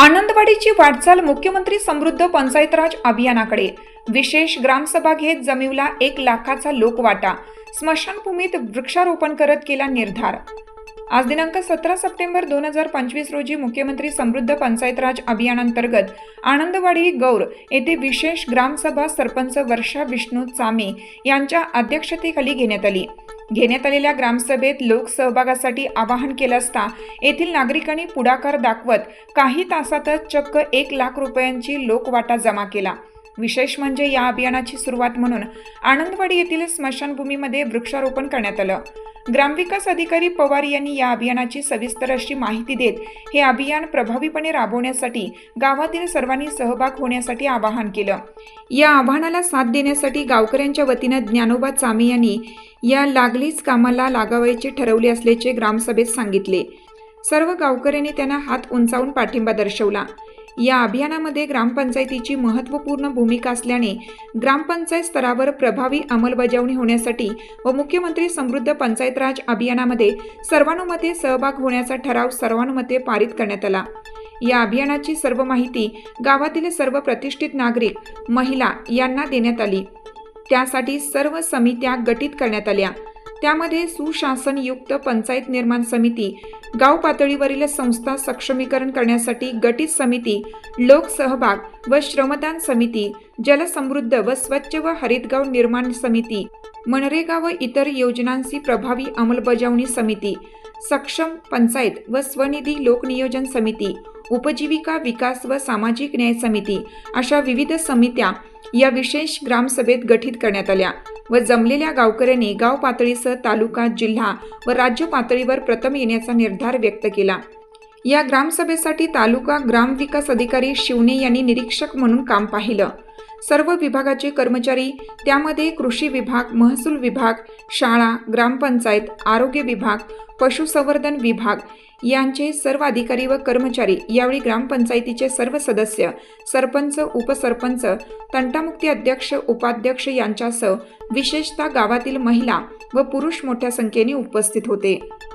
आनंदवाडीची वाटचाल मुख्यमंत्री समृद्ध पंचायतराज अभियानाकडे. विशेष ग्रामसभा घेत जमिवला एक लाखाचा लोकवाटा. स्मशानभूमीत वृक्षारोपण करत केला निर्धार. आज दिनांक सतरा सप्टेंबर दोन हजार पंचवीस रोजी मुख्यमंत्री समृद्ध पंचायतराज अभियानांतर्गत आनंदवाडी गौर येथे विशेष ग्रामसभा सरपंच वर्षा विष्णू चामे यांच्या अध्यक्षतेखाली घेण्यात आली. घेण्यात आलेल्या ग्रामसभेत लोकसहभागासाठी आवाहन केलं असता येथील नागरिकांनी पुढाकार दाखवत काही तासातच चक्क एक लाख रुपयांची लोकवाटा जमा केला. विशेष म्हणजे या अभियानाची सुरुवात म्हणून आनंदवाडी येथील स्मशानभूमीमध्ये वृक्षारोपण करण्यात आलं. ग्रामविकास अधिकारी पवार यांनी या अभियानाची सविस्तर अशी माहिती देत हे अभियान प्रभावीपणे राबवण्यासाठी गावातील सर्वांनी सहभाग होण्यासाठी आवाहन केलं. या आव्हानाला साथ देण्यासाठी गावकऱ्यांच्या वतीनं ज्ञानोबा चामी यांनी या लागलीच कामाला लागावायचे ठरवले असल्याचे ग्रामसभेत सांगितले. सर्व गावकऱ्यांनी त्यांना हात उंचावून पाठिंबा दर्शवला. या अभियानामध्ये ग्रामपंचायतीची महत्त्वपूर्ण भूमिका असल्याने ग्रामपंचायत स्तरावर प्रभावी अंमलबजावणी होण्यासाठी व मुख्यमंत्री समृद्ध पंचायत राज अभियानामध्ये सर्वानुमते सहभाग होण्याचा ठराव सर्वानुमते पारित करण्यात आला. या अभियानाची सर्व माहिती गावातील सर्व प्रतिष्ठित नागरिक महिला यांना देण्यात आली. त्यासाठी सर्व समित्या गटित करण्यात आल्या. त्यामध्ये सुशासनयुक्त पंचायत निर्माण समिती गाव पातळीवरील संस्था सक्षमीकरण करण्यासाठी गटित समिती लोकसहभाग व श्रमदान समिती जलसमृद्ध व स्वच्छ व हरितगाव निर्माण समिती मनरेगा व इतर योजनांची प्रभावी अंमलबजावणी समिती सक्षम पंचायत व स्वनिधी लोकनियोजन समिती उपजीविका विकास व सामाजिक न्याय समिती अशा विविध समित्या या विशेष ग्रामसभेत गठीत करण्यात आल्या. व जमलेल्या गावकऱ्यांनी गाव पातळीसह तालुका जिल्हा व राज्य पातळीवर प्रथम येण्याचा निर्धार व्यक्त केला. या ग्रामसभेसाठी तालुका ग्रामविकास अधिकारी शिवणे यांनी निरीक्षक म्हणून काम पाहिलं. सर्व विभागाचे कर्मचारी त्यामध्ये कृषी विभाग महसूल विभाग शाळा ग्रामपंचायत आरोग्य विभाग पशुसंवर्धन विभाग यांचे सर्व अधिकारी व कर्मचारी यावेळी ग्रामपंचायतीचे सर्व सदस्य सरपंच उपसरपंच तंटामुक्ती अध्यक्ष उपाध्यक्ष यांच्यासह विशेषतः गावातील महिला व पुरुष मोठ्या संख्येने उपस्थित होते.